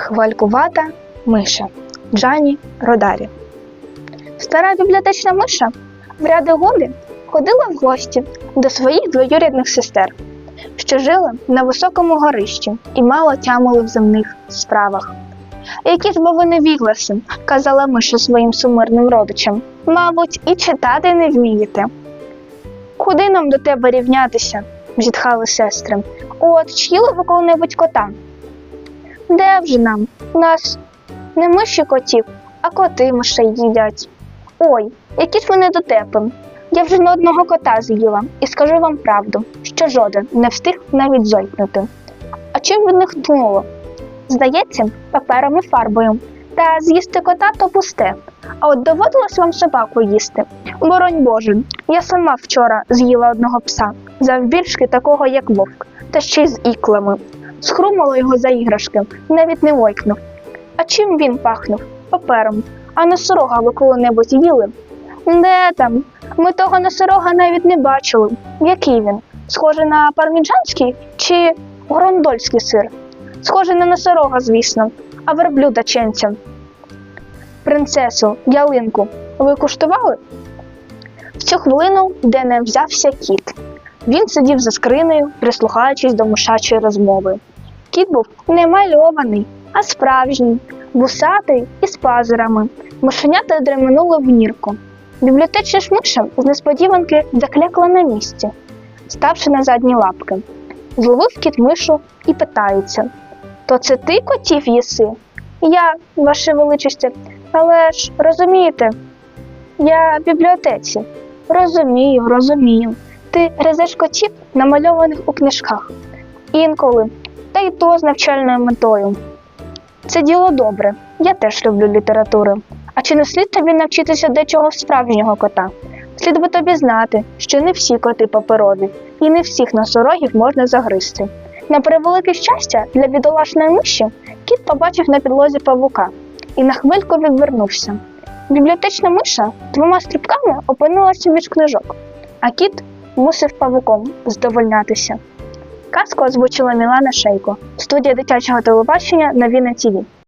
Хвалькувата миша Джані Родарі. Стара бібліотечна миша в ряди годи ходила в гості до своїх двоюрідних сестер, що жили на високому горищі і мало тямили в земних справах. Які ж бо ви невігласи, казала миша своїм сумирним родичам. Мабуть, і читати не вмієте. Куди нам до тебе рівнятися? зітхали сестри. От, чи їли ви коли-небудь кота? Де вже нам? Нас не миші котів, а коти мишей їдять. Ой, які ж ви недотепи. Я вже не одного кота з'їла і скажу вам правду, що жоден не встиг навіть зойкнути. А чим від них тхнуло? Здається, папером і фарбою. Та з'їсти кота то пусте. А от доводилось вам собаку їсти. Боронь Боже, я сама вчора з'їла одного пса, завбільшки такого, як вовк, та ще й з іклами. Схрумало його за іграшки, навіть не ойкнув. А чим він пахнув? Папером. А носорога ви коли-небудь їли? Де там? Ми того носорога навіть не бачили. Який він? Схожий на парміджанський чи грондольський сир? Схожий на носорога, звісно, а верблюда ченця. Принцесу, ялинку, ви куштували? В цю хвилину де не взявся кіт. Він сидів за скринею, прислухаючись до мишачої розмови. Кіт був не мальований, а справжній, вусатий і з пазурами. Мишенята дременули в нірку. Бібліотечна ж миша з несподіванки заклякла на місці, ставши на задні лапки. Зловив кіт мишу і питається: То це ти котів їси? Я, ваше величосте, але ж розумієте, я в бібліотеці. Розумію, розумію. Ти гризеш котів, намальованих у книжках. Інколи, та й то з навчальною метою. Це діло добре. Я теж люблю літературу. А чи не слід тобі навчитися дечого в справжнього кота? Слід би тобі знати, що не всі коти паперові, і не всіх носорогів можна загризти. На превелике щастя, для бідолашної миші кіт побачив на підлозі павука і на хвильку відвернувся. Бібліотечна миша двома стрибками опинилася між книжок, а кіт мусив павуком здовольнятися. Казку озвучила Мілана Шейко, студія дитячого телебачення Новіна ТІВІ.